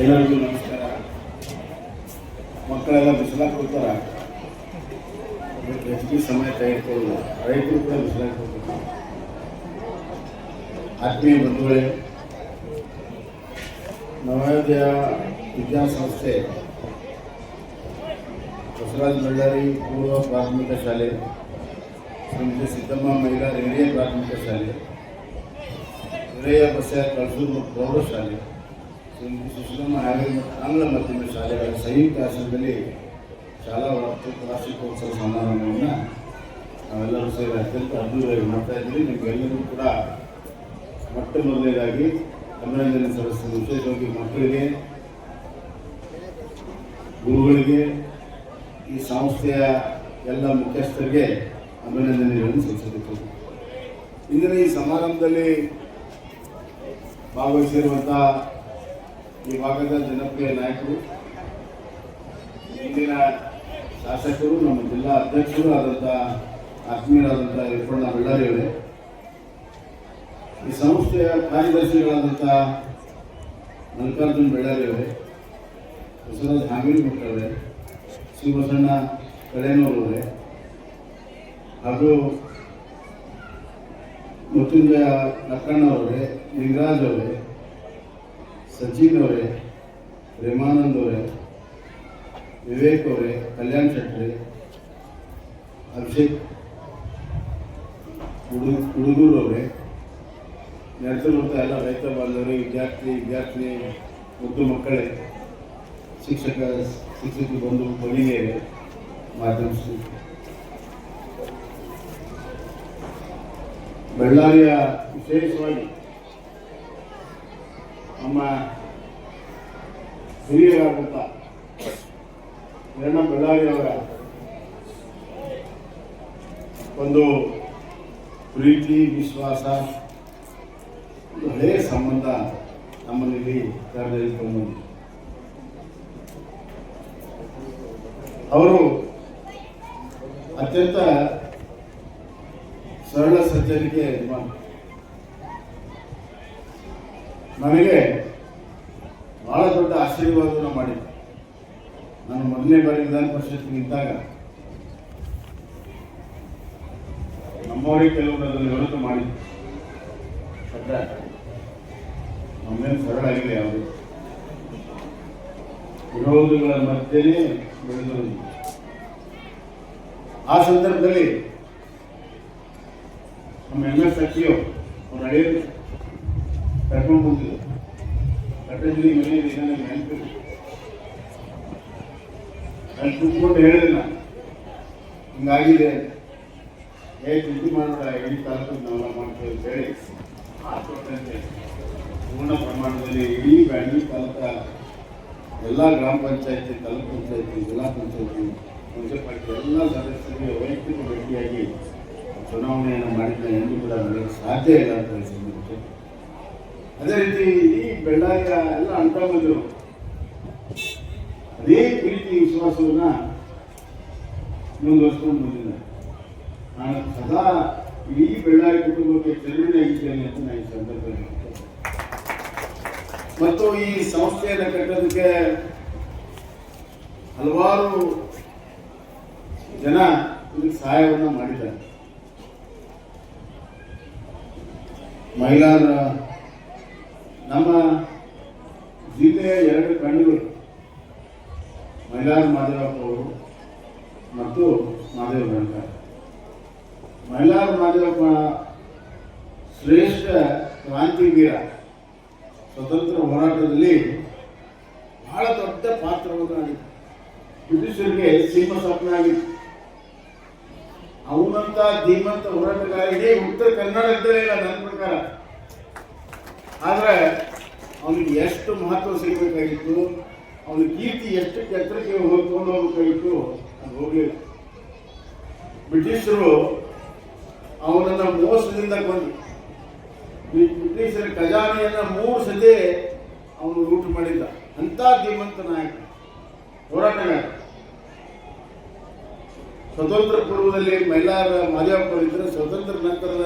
ಎಲ್ಲರಿಗೂ ನಮಸ್ಕಾರ ಮಕ್ಕಳೆಲ್ಲ ಬಿಸಿಲಾಗಿ ಕೊಡ್ತಾರ ಅದಕ್ಕೆ ಹೆಚ್ಚಿಗೆ ಸಮಯ ತೆಗೆದುಕೊಳ್ಳೋದು ರೈತರು ಕೂಡ ಬಿಸಿಲಾಗಿ ಕೊಡ್ತಾರೆ ಆತ್ಮೀಯ ಬಂಧುಗಳೇ ನವೋದಯ ವಿದ್ಯಾಸಂಸ್ಥೆ ಬಸವರಾಜ ಬಳ್ಳಾರಿ ಪೂರ್ವ ಪ್ರಾಥಮಿಕ ಶಾಲೆ ಶ್ರೀಮತಿ ಸಿದ್ದಮ್ಮ ಮಹಿಳಾ ಹಿರಿಯ ಪ್ರಾಥಮಿಕ ಶಾಲೆ ಹಿರಿಯ ಬಸ ಕಳಸೂರು ಮತ್ತು ಪ್ರೌಢಶಾಲೆ ಮತ್ತು ಆಂಗ್ಲ ಮಾಧ್ಯಮ ಶಾಲೆಗಳ ಸಂಯುಕ್ತ ಆಶ್ರಮದಲ್ಲಿ ಶಾಲಾ ವಾರ್ಷಿಕ ವಾರ್ಷಿಕೋತ್ಸವ ಸಮಾರಂಭವನ್ನು ನಾವೆಲ್ಲರೂ ಸೇರಿ ಅತ್ಯಂತ ಅದ್ಭುತವಾಗಿ ಮಾಡ್ತಾ ಇದ್ದೀವಿ ನಿಮಗೆಲ್ಲರಿಗೂ ಕೂಡ ಮೊಟ್ಟ ಮೊದಲನೇದಾಗಿ ಅಭಿನಂದನೆ ಸಲ್ಲಿಸ್ತೀನಿ ವಿಶೇಷವಾಗಿ ಮಕ್ಕಳಿಗೆ ಗುರುಗಳಿಗೆ ಈ ಸಂಸ್ಥೆಯ ಎಲ್ಲ ಮುಖ್ಯಸ್ಥರಿಗೆ ಅಭಿನಂದನೆಗಳನ್ನು ಸಲ್ಲಿಸಬೇಕು ಇಂದಿನ ಈ ಸಮಾರಂಭದಲ್ಲಿ ಭಾಗವಹಿಸಿರುವಂಥ ಈ ಭಾಗದ ಜನಪ್ರಿಯ ನಾಯಕರು ಇಂದಿನ ಶಾಸಕರು, ನಮ್ಮ ಜಿಲ್ಲಾ ಅಧ್ಯಕ್ಷರು ಆದಂತಹ ಆತ್ಮೀಯರಾದಂಥ ಇರ್ಪಣ್ಣ ಬಳ್ಳಾರಿ ಅವರೇ. ಈ ಸಂಸ್ಥೆಯ ಕಾರ್ಯದರ್ಶಿಗಳಾದಂಥ ಮಲ್ಲಿಕಾರ್ಜುನ್ ಬಳ್ಳಾರಿ ಅವರೇ, ಬಸವರಾಜ್ ಹಾಂಗೇರಿ ಅವರೇ ಶ್ರೀ ಬಸಣ್ಣ ಅವರೇ, ಹಾಗೂ ಮೃತ್ಯುಂಜಯ ಲಕ್ಕಣ್ಣವರೇ, ಲಿಂಗರಾಜ್ ಅವರೇ ಸಚಿನ್ ಅವರೇ ಪ್ರೇಮಾನಂದ್ ಅವರೇ ವಿವೇಕ್ ಅವರೇ ಕಲ್ಯಾಣ್ ಶೆಟ್ಟಿ ಅಭಿಷೇಕ್ ಹುಡು ಹುಡುಗೂರು ಅವರೇ ನೆರೆದಿರುವಂಥ ಎಲ್ಲ ರೈತ ಬಾಂಧವರು, ವಿದ್ಯಾರ್ಥಿ ವಿದ್ಯಾರ್ಥಿ ಮುದ್ದು ಮಕ್ಕಳೇ, ಶಿಕ್ಷಕ, ಶಿಕ್ಷಕರು ಬಂದು ಮಹಿಳೆಯರೇ ಮಾಧ್ಯಮ. ಬಳ್ಳಾರಿಯ ವಿಶೇಷವಾಗಿ ನಮ್ಮ ಹಿರಿಯರಾದಂಥ ಹಿರಣ್ಣ ಬಳ್ಳಾರಿಯವರ ಒಂದು ಪ್ರೀತಿ, ವಿಶ್ವಾಸ, ಒಂದು ಹಳೆಯ ಸಂಬಂಧ ನಮ್ಮಲ್ಲಿ ಕರೆದೊಯ್ದುಕೊಂಡು ಅವರು ಅತ್ಯಂತ ಸರಳ, ಸಜ್ಜನಿಕೆ ನನಗೆ ಬಹಳ ದೊಡ್ಡ ಆಶೀರ್ವಾದವನ್ನು ಮಾಡಿದ್ದೆ ನಾನು ಮೊದಲನೇ ಬಾರಿ ವಿಧಾನ ಪರಿಷತ್ ಇದ್ದಾಗ ನಮ್ಮವರಿಗೆ ಕೆಲವರು ಅದನ್ನು ವಿರೋಧ ಮಾಡಿದ್ರು. ಸದ್ಯ ನಮ್ಮೇನು ಸರಳ ಆಗಿದೆ ಅವರು ವಿರೋಧಗಳ ಮಧ್ಯೆ ಬೆಳೆದರು ಆ ಸಂದರ್ಭದಲ್ಲಿ ನಮ್ಮ ಎಂ ಎಸ್ ಅಕ್ಕಿಯೋ, ಅವರು ಕರ್ಕೊಂಡು ಬಂದಿದೆ. ಕಟ್ಟದಲ್ಲಿ ಮನೆ ಇದೆ ನನಗೆ ನೆನಪಿದೆ ಅಲ್ಲಿ ಕೂತ್ಕೊಂಡು ಹೇಳಿದೆ ನಾನು ಹಿಂಗಾಗಿದೆ ಏ ಚಿಂತೆ ಮಾಡೋಣ ಇಡೀ ತಾಲೂಕು ನಾವೆಲ್ಲ ಮಾಡ್ತೇವೆ ಅಂತ ಹೇಳಿ ಆಸ್ಪತ್ರೆ ಪೂರ್ಣ ಪ್ರಮಾಣದಲ್ಲಿ ಇಡೀ ಬ್ಯಾಂಗ್ಳೂರು ತಾಲೂಕ, ಎಲ್ಲ ಗ್ರಾಮ ಪಂಚಾಯತಿ, ತಾಲೂಕು ಪಂಚಾಯತಿ, ಜಿಲ್ಲಾ ಪಂಚಾಯತಿ ಮುನ್ಸಿಪಾಲಿಟಿ ಎಲ್ಲ ಸದಸ್ಯರಿಗೆ ವೈಯಕ್ತಿಕ ಭೇಟಿಯಾಗಿ ಚುನಾವಣೆಯನ್ನು ಮಾಡಿದ ಎಂದು ಕೂಡ ಸಾಧ್ಯ ಇಲ್ಲ ಅಂತ ಹೇಳಿದ್ರು ಅದೇ ರೀತಿ ಈ ಬೆಳ್ಳಾಯ ಎಲ್ಲ ಅಂತ ಬಂದರು ಅದೇ ಪ್ರೀತಿ ವಿಶ್ವಾಸವನ್ನ ಮುಂದುವರ್ಸ್ಕೊಂಡು ಬಂದಿದ್ದಾರೆ ನಾನು ಸದಾ ಇಡೀ ಬೆಳ್ಳಾರಿ ಕುಟುಂಬಕ್ಕೆ ಚಲನೆಯಾಗಿದ್ದೇನೆ ಅಂತ ನಾನು ಈ ಸಂದರ್ಭದಲ್ಲಿ. ಮತ್ತು ಈ ಸಂಸ್ಥೆಯನ್ನು ಕಟ್ಟೋದಕ್ಕೆ ಹಲವಾರು ಜನ ಇದಕ್ಕೆ ಸಹಾಯವನ್ನು ಮಾಡಿದ್ದಾರೆ. ಮಹಿಳಾರ ನಮ್ಮ ಜಿಲ್ಲೆಯ ಎರಡು ಕಣ್ಣುಗಳು ಮೈಲಾರ ಮಾದೇವಪ್ಪ ಅವರು ಮತ್ತು ಮಾದೇವ ರಂಗ ಮೈಲಾರ ಮಾದೇವಪ್ಪ ಶ್ರೇಷ್ಠ ಕ್ರಾಂತಿವೀರ ಸ್ವತಂತ್ರ ಹೋರಾಟದಲ್ಲಿ ಬಹಳ ದೊಡ್ಡ ಪಾತ್ರವನ್ನು ಆಗಿತ್ತು ಬ್ರಿಟಿಷರಿಗೆ ಸಿಂಹ ಸ್ವಪ್ನ ಆಗಿತ್ತು ಅವನಂತ ಧೀಮಂತ ಹೋರಾಟಗಾರಿಗೆ ಉತ್ತರ ಕನ್ನಡದಲ್ಲೇ ಇಲ್ಲ ನನ್ನ ಪ್ರಕಾರ ಆದ್ರೆ ಅವನಿಗೆ ಎಷ್ಟು ಮಹತ್ವ ಸಿಗಬೇಕಾಗಿತ್ತು, ಅವನ ಕೀರ್ತಿ ಎಷ್ಟು ಎತ್ತರಕ್ಕೆ ಹೊತ್ಕೊಂಡು ಹೋಗಬೇಕಾಗಿತ್ತು ಅದು ಹೋಗಲಿಲ್ಲ. ಬ್ರಿಟಿಷರು ಅವನನ್ನ ಮೋಸದಿಂದ ಕೊಂದು ಬ್ರಿ- ಬ್ರಿಟಿಷರ ಖಜಾನೆಯನ್ನು ಮೂರು ಸತಿ ಅವನು ಲೂಟ್ ಮಾಡಿದ್ದ. ಅಂತ ಧೀಮಂತ ನಾಯಕ ಹೋರಾಟಗಾರ ಸ್ವತಂತ್ರ ಪೂರ್ವದಲ್ಲಿ ಮೈಲಾರ ಮಾದೇವಪ್ಪ ಇದ್ದರೆ ಸ್ವತಂತ್ರ ನಂತರದ